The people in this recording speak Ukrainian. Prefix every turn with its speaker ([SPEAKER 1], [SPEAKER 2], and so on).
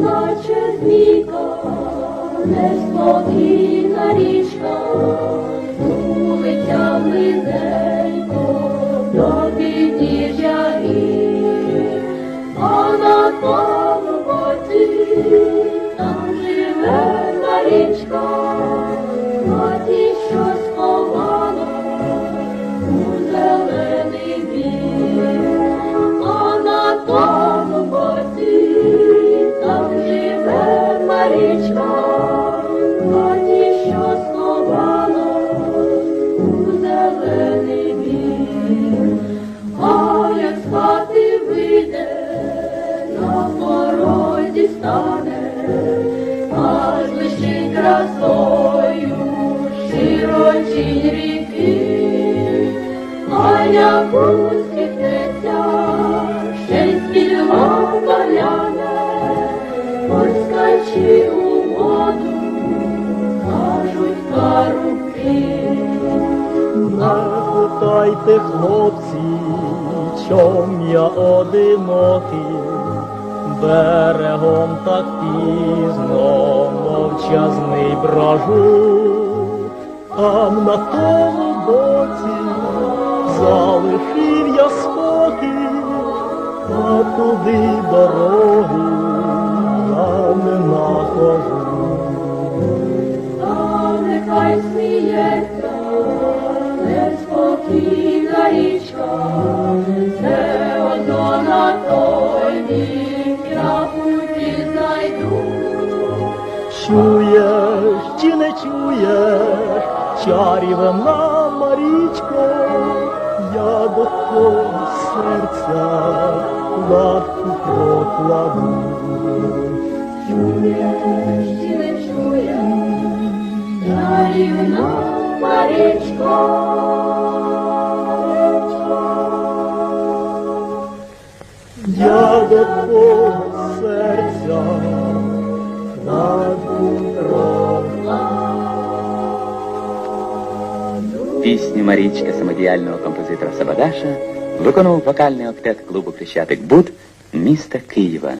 [SPEAKER 1] наче змійка, неспокійна річка, вулиця близенько, до підніжжя гір, а на тому боці там живе Марічка, зелений а як з вийде, на порозі стане, аж лишить красою широчі ріки, а як усміхнеться, ще й у
[SPEAKER 2] Не хлопці, чом я одинокий, берегом так пізно мовчазний брожу, там на тому боці залишив я спокій, а туди дороги Чуєш чи не чуєш, чарівна Марічко, я до твого серця лапку прокладу.
[SPEAKER 1] Чуєш чи не чуєш, чарівна Марічко.
[SPEAKER 2] Я до твого
[SPEAKER 3] Пісню Марічка самодіяльного композитора Сабадаша виконував вокальний октет клубу Хрещатик Буд міста Києва.